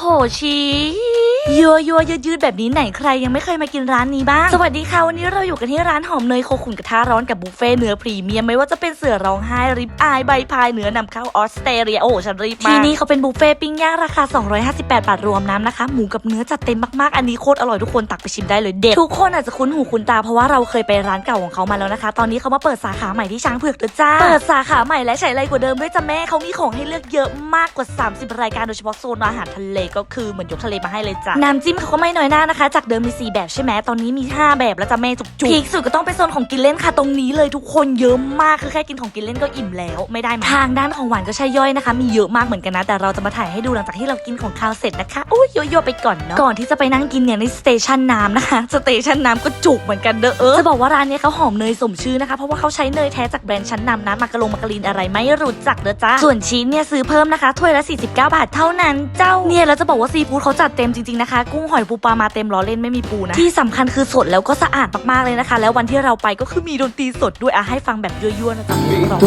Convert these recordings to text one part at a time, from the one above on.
โหชี ยัวยัวยืดยืดๆแบบนี้ไหนใครยังไม่เคยมากินร้านนี้บ้าง สวัสดีค่ะ วันนี้เราอยู่กันที่ร้านหอมเนยโคขุนกระทะร้อนกับบุฟเฟ่ต์เนื้อพรีเมียมไม่ว่าจะเป็นเสือร้องไห้ริบอายใบพายเนื้อนำเข้าออสเตรเลียโอ้โหฉันรีบมากที่นี่เขาเป็นบุฟเฟ่ต์ปิ้งย่างราคา 258 บาทรวมน้ำนะคะ หมูกับเนื้อจัดเต็มมากๆ อันนี้โคตรอร่อยทุกคนตักไปชิมได้เลยเด็ดทุกคนอาจจะคุ้นหูคุ้นตาเพราะว่าเราเคยไปร้านเก่าของเขามาแล้วนะคะ ตอนนี้เขามาเปิดสาขาใหม่ที่ช้างเผือกด้วยจ้าเปิดสาขาใหม่และใช้ไรกว่าเดิมด้วยจ้ะแม่เขามีของให้เลือกเยอะมากกว่า 30 รายการโดยเฉพาะโซนอาหารทะเลก็คือเหมือนยกทะเลมาให้เลยจ้ะน้ำจิ้มเขาก็ไม่น้อยหน้านะคะ จากเดิมมี 4 แบบใช่ไหมตอนนี้มี 5 แบบแล้วจ้ะแม่จุกๆพีคสุดก็ต้องเป็นโซนของกินเล่นค่ะ ตรงนี้เลยทุกคนเยอะมากคือแค่กินของกินเล่นก็อิ่มแล้วไม่ได้มาทางด้านของหวานก็ใช่ย่อยนะคะ มีเยอะมากเหมือนกันนะ แต่เราจะมาถ่ายให้ดูหลังจากที่เรากินของคาวเสร็จนะคะอุ้ยโยๆไปก่อนเนาะก่อนที่จะไปนั่งกินเนี่ยในสเตชันน้ำนะคะสเตชันน้ำก็จุกเหมือนกันเด้อเออจะบอกว่าร้านเนี้ยเขาหอมเนยสมชื่อนะคะเพราะว่าเขาใช้เนยแท้จากแบรนด์ชั้นนำนะมากะลงมากะลินอะไรไม่รู้จักเด้อจ้าส่วนชีสเนี่ยซื้อเพิ่มนะคะถ้วยละ49 บาทเท่านั้นเจ้าเนี่ยแล้วจะบอกว่าซีฟู้ดเขาจัดเต็มจริงๆนะคะ กุ้งหอยปูปลามาเต็มล้อเล่นไม่มีปูนะที่สำคัญคือสดแล้วก็สะอาดมากๆเลยนะคะ แล้ววันที่เราไปก็คือมีดนตรีสดด้วยอะให้ฟังแบบยั่วๆนะจ๊ะ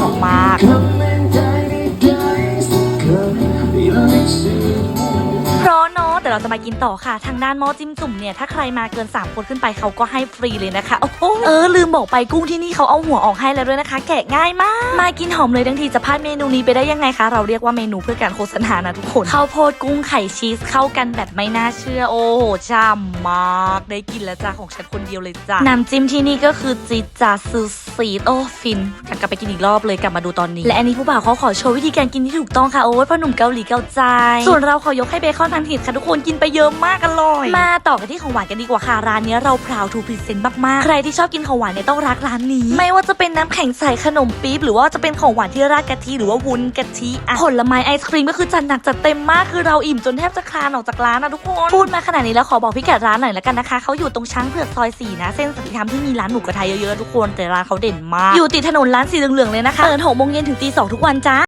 ร้องมากคำเเนาะแต่เราจะมากินต่อค่ะ ทางด้านหม้อจิ้มจุ่มเนี่ยถ้าใครมาเกิน 3 คนขึ้นไปเขาก็ให้ฟรีเลยนะคะโอ้โหเออลืมบอกไปกุ้งที่นี่เขาเอาหัวออกให้แล้วด้วยนะคะ แกะง่ายมาก มากินหอมเลยทั้งทีจะพลาดเมนูนี้ไปได้ยังไงคะ เราเรียกว่าเมนูเพื่อการโฆษณานะทุกคนข้าวโพดกุ้งไข่ชีสเข้ากันแบบไม่น่าเชื่อโอ้โหช่ำมากได้กินแล้วจ้าของฉันคนเดียวเลยจ้าน้ำจิ้มที่นี่ก็คือจีดจาซูซีดโอ้ฟินอยากกลับไปกินอีกรอบเลยกลับมาดูตอนนี้ และอันนี้ผู้บ่าวเขาขอโชว์วิธีการกินที่ถูกต้องค่ะโอ้ยพ่อหนุ่มเกาหลีเกาใจ ส่วนเราขอยกให้เบคอนพันหิดค่ะทุกคนกินไปเยอะมากอร่อย มาต่อกันที่ของหวานกันดีกว่าค่ะร้านนี้เราพราวทูพรีเซนต์มากๆ ใครที่ชอบกินของหวานเนี่ยต้องรักร้านนี้ ไม่ว่าจะเป็นน้ำแข็งใสขนมปี๊บหรือว่าจะเป็นของหวานที่ราดกะทิหรือว่าวุ้นกะทิอะผลไม้ไอศครีมก็คือจัดหนักจัดเต็มมากคือเราอิ่มจนแทบจะคลานออกจากร้านนะทุกคนพูดมาขนาดนี้แล้วขอบอกพี่กัดร้านหน่อยละกันนะคะเขาอยู่ตรงช้างเผือกซอยสี่นะเส้นสันติธรรมที่มีร้านหมูกระทะเยอะๆทุกคนแต่ร้านเขาเด่นมากอยู่ติดถนนร้านสีเหลืองๆเลยนะคะเปิดหกโมงเย็นถึงตีสองทุกวันจ้า